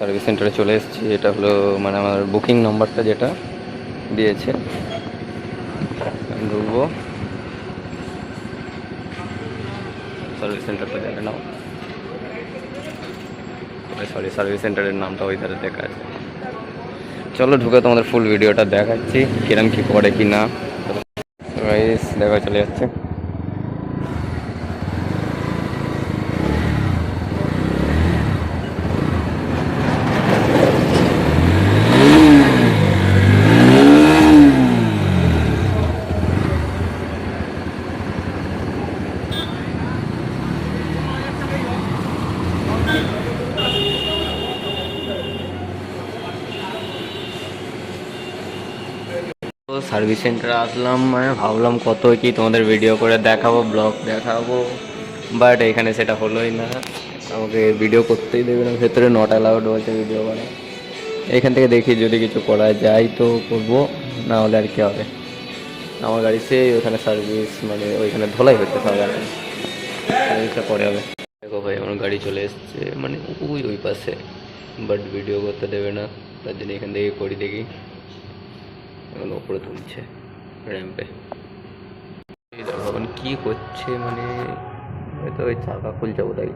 Service সেন্টারে চলে এসেছি। এটা হলো মানে আমার বুকিং নম্বরটা যেটা দিয়েছে। ঢুকবো সার্ভিস সেন্টারটা দেখে নাও। সরি সার্ভিস সেন্টারের নামটা ওই ধারে দেখা আছে। চলো ঢুকে তোমাদের ফুল ভিডিওটা দেখাচ্ছি, কিরম কি করে কি না দেখা চলে যাচ্ছে। সার্ভিস সেন্টারে আসলাম মানে ভাবলাম কত কি তোমাদের ভিডিও করে দেখাবো ব্লগ দেখাবো। বাট এখানে সেটা হলোই না। আমাকে ভিডিও করতেই দেবে না। ভেতরে নট অ্যালাউড বলছে ভিডিও করা এখান থেকে দেখি যদি কিছু করা যায় তো করব, না হলে আর কি হবে। আমার গাড়ি সেই ওখানে সার্ভিস মানে ওইখানে ধোলাই হচ্ছে সব সার্ভিসটা পরে হবে। দেখো ভাই, আমার গাড়ি চলে এসছে মানে ওই ওই পাশে। বাট ভিডিও করতে দেবে না। তার জন্য এখান থেকে করি দেখি। এখন ওপরে তুলছে র্যাম্পে এখন কি করছে মানে হয়তো ওই চাকা খুলছে বোধহয়।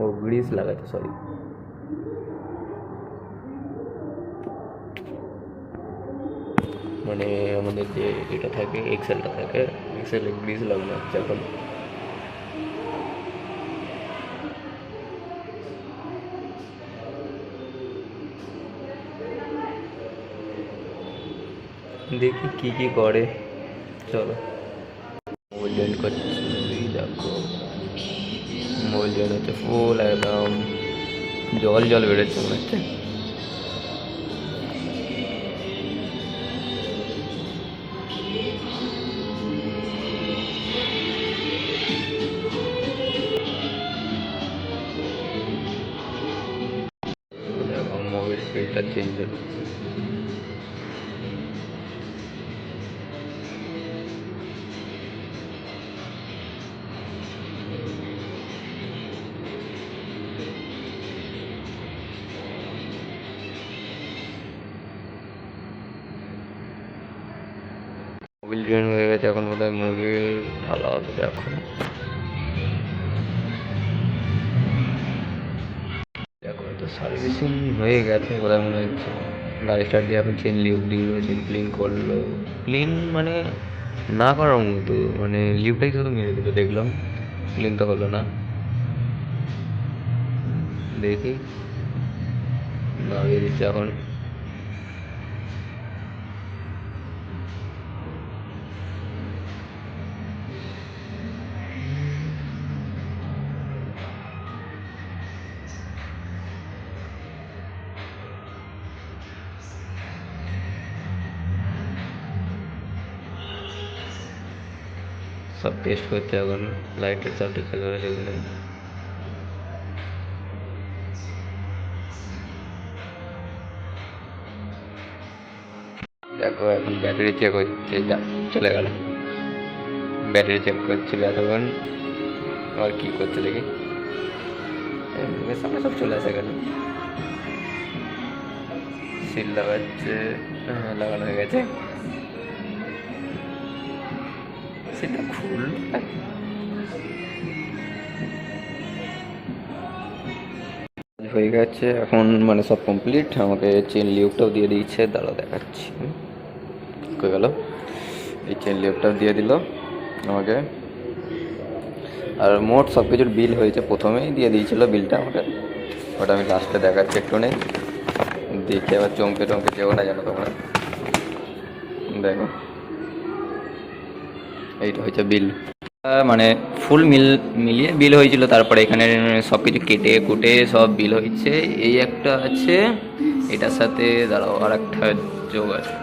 ও গ্রিস লাগাচ্ছে সরি মানে আমাদের যে এটা থাকে এক্সেলটা থাকে এক্সেলে গ্রিস লাগানো হচ্ছে এখন। দেখি কি কি করে চলো মোবাইল জয়েন করছি এই দেখো মোবাইল জয়েন হচ্ছে ফুল একদম জল জল বেরোচ্ছে মনে হচ্ছে দেখো মোবাইল ফিল্টার চেঞ্জ হলো মোবিল জয়েন হয়ে গেছে, এখন বোধহয় মোবিল ভালো হবে এখন তো সার্ভিসিং হয়ে গেছে বোধহয় মনে হচ্ছে। গাড়ি স্টার্ট দিয়ে এখন চেন লিভ দিয়ে চেন ক্লিন করল। ক্লিন মানে না করার মতো মানে লিভটাই শুধু মেরে দিল, দেখলাম। ক্লিন তো হলো না। দেখি। লাগিয়ে দিচ্ছে এখন। সব টেস্ট করছে এখন লাইটের সব ঠিক আছে সেগুলো দেখো এখন ব্যাটারি চেক হচ্ছে চলে গেল। ব্যাটারি চেক করছিল এতক্ষণ আর কি করছে দেখি। সামনে সব চলে আসে গেল সিল লাগাচ্ছে হ্যাঁ, লাগানো হয়ে গেছে। সেটা খুল হয়ে গেছে, এখন মানে সব কমপ্লিট আমাকে চেন লিউকটাও দিয়ে দিয়েছে দাঁড়া দেখাচ্ছি। কয়ে গেল? এই চেন লিউকটাও দিয়ে দিল আমাকে। আর মোট সব কিছুর বিল হয়েছে, প্রথমেই দিয়ে দিয়েছিল বিলটা আমাকে। ওটা আমি লাস্টে দেখাচ্ছি একটু নেই। দেখে আবার চমকে টমকে যেও না জানো তোমরা। দেখো। এইটা হচ্ছে বিল। মানে ফুল মিল মিলিয়ে বিল হয়েছিল। তারপরে এখানে সব কিছু কেটে কুটে সব বিল হয়েছে। এই একটা আছে এটার সাথে দাঁড়াও আর একটা যোগ আছে।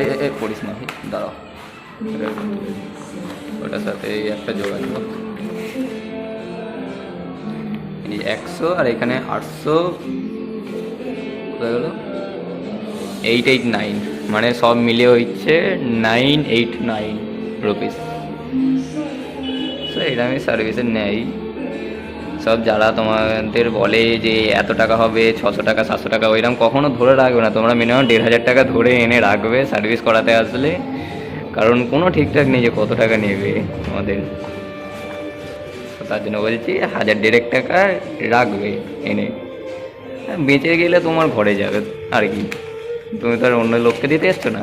এই এই, পড়িস না দাঁড়াও। ওটার সাথে এই একটা যোগ আছে। একশো আর এখানে আটশো এইট এইট নাইন মানে সব মিলিয়ে হচ্ছে নাইন এইট নাইন রুপিস এটা আমি সার্ভিসে নেই। সব যারা তোমাদের বলে যে এত টাকা হবে, ছশো টাকা, সাতশো টাকা, ওইরকম কখনো ধরে রাখবে না। তোমরা মিনিমাম দেড় হাজার টাকা ধরে এনে রাখবে সার্ভিস করাতে আসলে। কারণ কোনো ঠিকঠাক নেই যে কত টাকা নেবে তোমাদের। তার জন্য বলছি হাজার দেড়েক টাকা রাখবে এনে। বেঁচে গেলে তোমার ঘরে যাবে, আর কি। তুমি তো আর অন্য লোককে দিতে এসছো না?